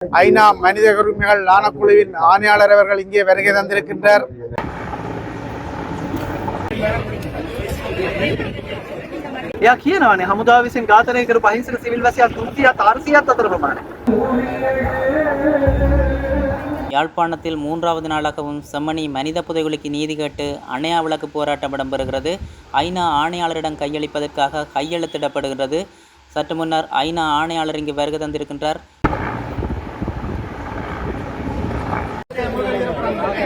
ஐநா மனித உரிமைகள் ஆணைக்குழுவின் ஆணையாளர் அவர்கள் இங்கே வருகை தந்திருக்கின்றார் එයා කියනවානේ හමුදාව විසින් ඝාතනය කරපු අහිංසක සිවිල් වැසියන් 300ක් 400ක් අතර ප්‍රමාණය. யாழ்ப்பாணத்தில் மூன்றாவது நாளாகவும் செம்மணி மனித புதைகுலிக்கு நீதி கேட்டு அணையா விளக்கு போராட்டம் இடம்பெறுகிறது ஐநா ஆணையாளரிடம் கையளிப்பதற்காக கையெழுத்திடப்படுகிறது சற்று முன்னர் ஐநா ஆணையாளர் இங்கு வருகை தந்திருக்கின்றார்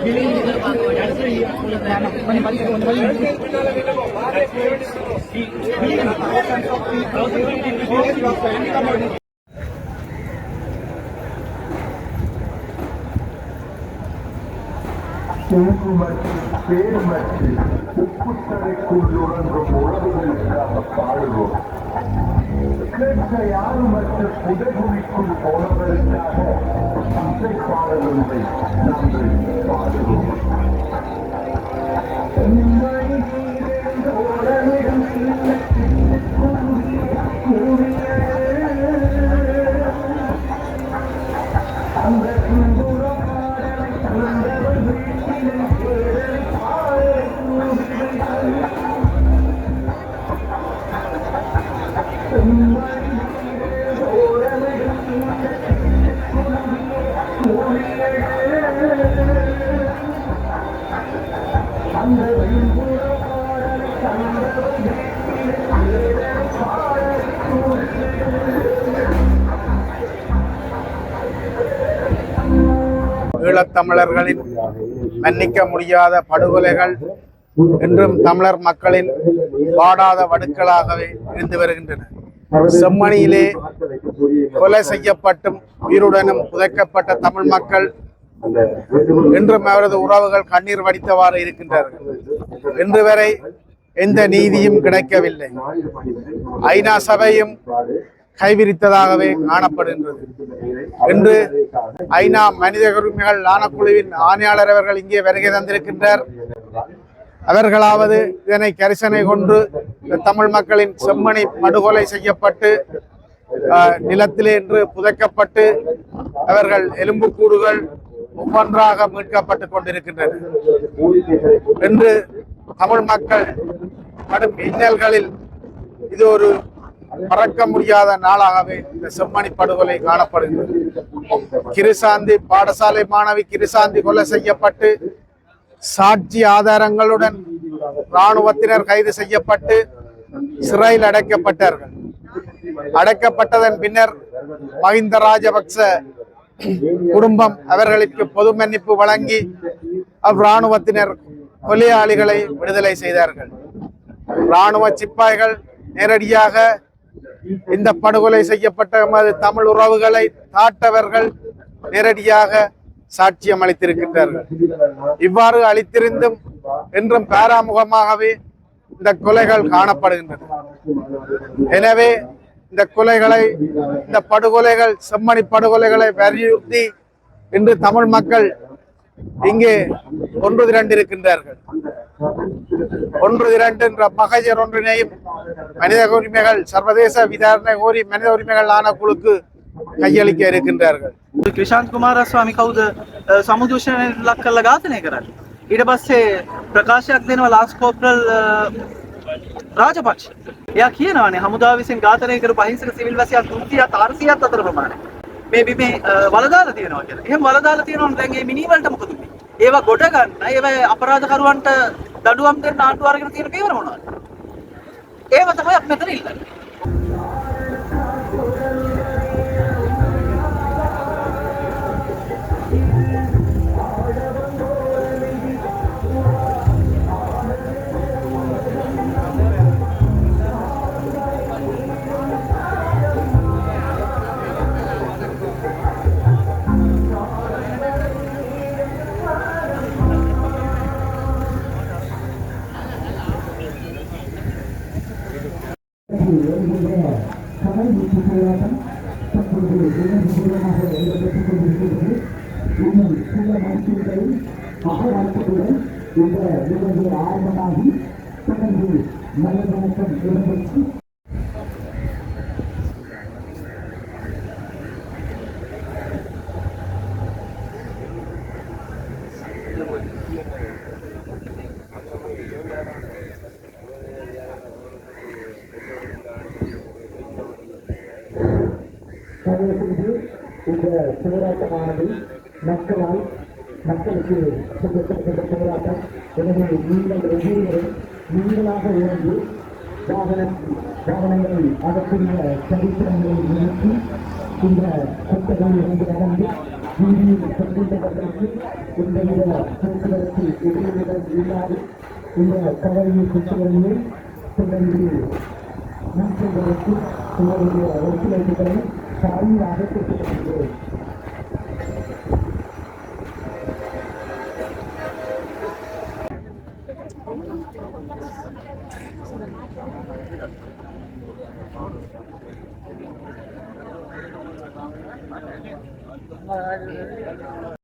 బిలింగ్ தூங்குமற்று பேருமற்று உப்புத்தரைக்குள் உறங்கும் உறவுகளுக்காக பாடுவோம். கேட்க யாருமற்ற புதைகுழிக்குள் போனவருக்காக இசை பாடல்களை நாங்கள் பாடுவோம். ஈழத்தமிழர்களின் மன்னிக்க முடியாத படுகொலைகள் இன்றும் தமிழர் மக்களின் வாடாத வடுக்களாகவே இருந்து வருகின்றன. செம்மணியிலே கொலை செய்யப்பட்டும் உயிருடனும் புதைக்கப்பட்ட தமிழ் மக்கள் இன்றும் அவரது உறவுகள் கண்ணீர் வடித்தவாறு இருக்கின்றார்கள். இன்று வரை எந்த நீதியும் கிடைக்கவில்லை. ஐநா சபையும் கைவிரித்ததாகவே காணப்படுகின்றது. என்று ஐநா மனித உரிமைகள் ஆணக்குழுவின் ஆணையாளர் அவர்கள் இங்கே வருகை தந்திருக்கின்றார். அவர்களாவது இதனை கரிசனை கொண்டு தமிழ் மக்களின் செம்மணி படுகொலை செய்யப்பட்டு நிலத்திலே என்று புதைக்கப்பட்டு அவர்கள் எலும்புக்கூடுகள் ஒவ்வொன்றாக மீட்கப்பட்டு கொண்டிருக்கின்றன என்று தமிழ் மக்கள் கடும் இன்னல்களில் இது ஒரு மறக்க முடியாத நாளாகவே இந்த செம்மணி படுகொலை காணப்படுகிறது. கிருசாந்தி பாடசாலை மாணவி கிருசாந்தி கொலை செய்யப்பட்டு சாட்சி ஆதாரங்களுடன் இராணுவத்தினர் கைது செய்யப்பட்டு சிறையில் அடைக்கப்பட்டார்கள். அடைக்கப்பட்டதன் பின்னர் மஹிந்த ராஜபக்ச குடும்பம் அவர்களுக்கு பொது மன்னிப்பு வழங்கி அவ்விராணுவத்தினர் கொலையாளிகளை விடுதலை செய்தார்கள். இராணுவ சிப்பாய்கள் நேரடியாக இந்த படுகொலை செய்யப்பட்ட எமது தமிழ் உறவுகளை தாட்டவர்கள் நேரடியாக சாட்சியம் அளித்திருக்கின்றார்கள். இவ்வாறு அளித்திருந்தும் என்றும் பேராமுகமாகவே இந்த கொலைகள் காணப்படுகின்றன எனவே இந்த கொலைகளை இந்த படுகொலைகள் செம்மணி படுகொலைகளை வலியுறுத்தி இன்று தமிழ் மக்கள் இங்கே ஒன்று திரண்டிருக்கின்றார்கள். ஒன்று திரண்டு என்ற மகஜர் ஒன்றினையும் மனித உரிமைகள் சர்வதேச விசாரணை கோரி மனித உரிமைகள் ஆணைக்குழுக்கு கையளிக்க இருக்கின்றார்கள் ක්‍රිෂාන්ත් කුමාරස්වාමි කවුද අ, සමුදූෂණය ලක් කරලා ඝාතනය කරන්නේ. ඊට පස්සේ ප්‍රකාශයක් දෙනවා ලාස් කෝප්‍රල් රාජපක්ෂ. එයා කියනවානේ හමුදාව විසින් ඝාතනය කරපු අහිංසක සිවිල් වැසියන් 300ක් 400ක් අතර ප්‍රමාණය. මේ බිමේ අ, වලදාලා තියෙනවා කියලා. එහෙම වලදාලා තියෙනවා නම් දැන් මේ මිනිවලට මොකද උනේ? ඒවා ගොඩ ගන්න, ඒවා අපරාධකරුවන්ට දඩුවම් දෙන්න ආණ්ඩුව අරගෙන තියෙන පියවර මොනවද? ඒව තමයි අපි මෙතන ඉල්ලන්නේ. தயவுசெய்து இந்த போராட்டமானது மக்களால் மக்களுக்கு செய்யப்பட்ட போராட்டம் எனவே நீங்கள் ஒவ்வொருவரும் நீங்களாக உணர்ந்து வாகனம் வாகனங்களை அதற்குரிய சரித்திரங்களை நிறுத்தி இந்த சொத்துகள் இருந்து நடந்து வீதியில் செல்கின்றவர்களுக்கு எந்தவித போக்குவரத்து இடையூறுகள் இல்லாது இந்த கவலையை சுற்றுவதையே தொடர்ந்து நன்றிகளுக்கு உங்களுடைய ஒத்துழைப்புகளை தாழ்வாக 二二零